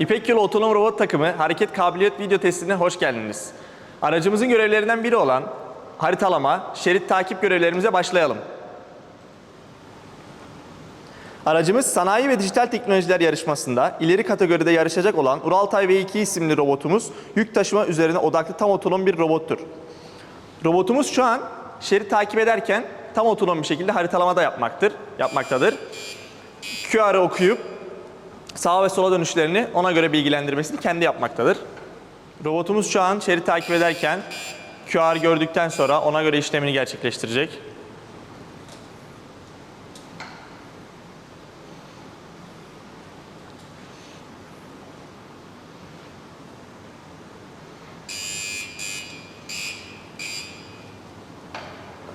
İpek Yolu Otonom Robot takımı hareket kabiliyet video testine hoş geldiniz. Aracımızın görevlerinden biri olan haritalama, şerit takip görevlerimize başlayalım. Aracımız sanayi ve dijital teknolojiler yarışmasında ileri kategoride yarışacak olan Uraltay V2 isimli robotumuz yük taşıma üzerine odaklı tam otonom bir robottur. Robotumuz şu an şerit takip ederken tam otonom bir şekilde haritalama da yapmaktır, yapmaktadır. QR'ı okuyup sağa ve sola dönüşlerini ona göre bilgilendirmesini kendi yapmaktadır. Robotumuz şu an şerit takip ederken QR gördükten sonra ona göre işlemini gerçekleştirecek.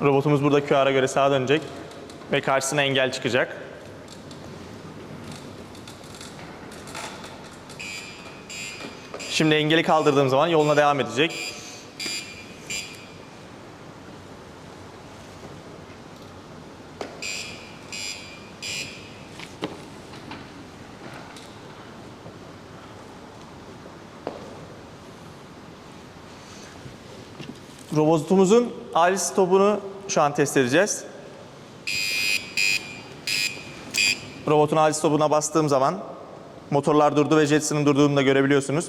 Robotumuz burada QR'a göre sağa dönecek ve karşısına engel çıkacak. Şimdi engeli kaldırdığım zaman yoluna devam edecek. Robotumuzun acil stopunu şu an test edeceğiz. Robotun acil stopuna bastığım zaman motorlar durdu ve Jetson'ın durduğunu da görebiliyorsunuz.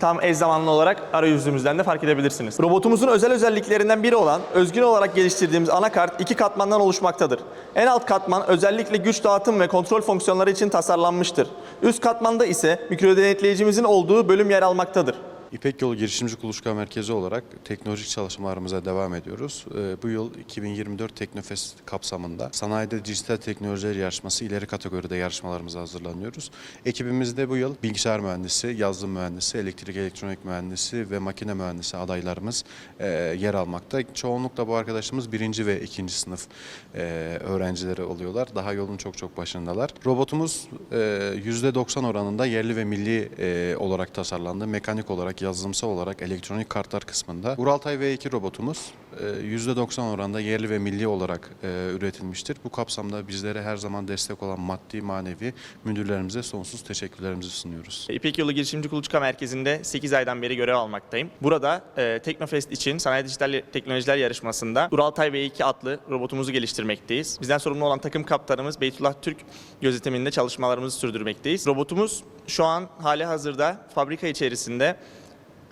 Tam eş zamanlı olarak arayüzümüzden de fark edebilirsiniz. Robotumuzun özel özelliklerinden biri olan özgün olarak geliştirdiğimiz anakart iki katmandan oluşmaktadır. En alt katman özellikle güç dağıtım ve kontrol fonksiyonları için tasarlanmıştır. Üst katmanda ise mikro denetleyicimizin olduğu bölüm yer almaktadır. İpek Yolu Girişimci Kuluçka Merkezi olarak teknolojik çalışmalarımıza devam ediyoruz. Ee, Bu yıl 2024 Teknofest kapsamında sanayide dijital teknolojiler yarışması ileri kategoride yarışmalarımıza hazırlanıyoruz. Ekibimizde bu yıl bilgisayar mühendisi, yazılım mühendisi, elektrik elektronik mühendisi ve makine mühendisi adaylarımız e, yer almakta. Çoğunlukla bu arkadaşımız birinci ve ikinci sınıf e, öğrencileri oluyorlar. Daha yolun çok çok başındalar. Robotumuz e, %90 oranında yerli ve milli e, olarak tasarlandı. Mekanik olarak, yazılımsal olarak, elektronik kartlar kısmında. Uraltay V2 robotumuz e, %90 oranda yerli ve milli olarak e, üretilmiştir. Bu kapsamda bizlere her zaman destek olan maddi, manevi müdürlerimize sonsuz teşekkürlerimizi sunuyoruz. İpek Yolu Girişimci Kuluçka Merkezi'nde 8 aydan beri görev almaktayım. Burada e, Teknofest için Sanayi Dijital Teknolojiler Yarışması'nda Uraltay V2 adlı robotumuzu geliştirmekteyiz. Bizden sorumlu olan takım kaptanımız Beytullah Türk gözetiminde çalışmalarımızı sürdürmekteyiz. Robotumuz şu an hali hazırda fabrika içerisinde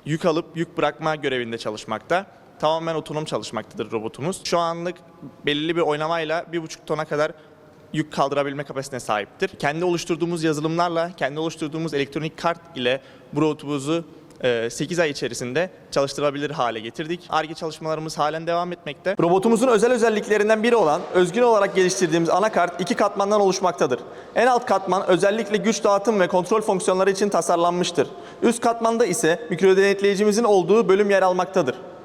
yük alıp yük bırakma görevinde çalışmakta. Tamamen otonom çalışmaktadır robotumuz. Şu anlık belirli bir oynamayla 1,5 tona kadar yük kaldırabilme kapasitesine sahiptir. Kendi oluşturduğumuz yazılımlarla, kendi oluşturduğumuz elektronik kart ile bu robotumuzu 8 ay içerisinde çalıştırabilir hale getirdik. ARGE çalışmalarımız halen devam etmekte. Robotumuzun özel özelliklerinden biri olan özgün olarak geliştirdiğimiz anakart iki katmandan oluşmaktadır. En alt katman özellikle güç dağıtım ve kontrol fonksiyonları için tasarlanmıştır. Üst katmanda ise mikro denetleyicimizin olduğu bölüm yer almaktadır.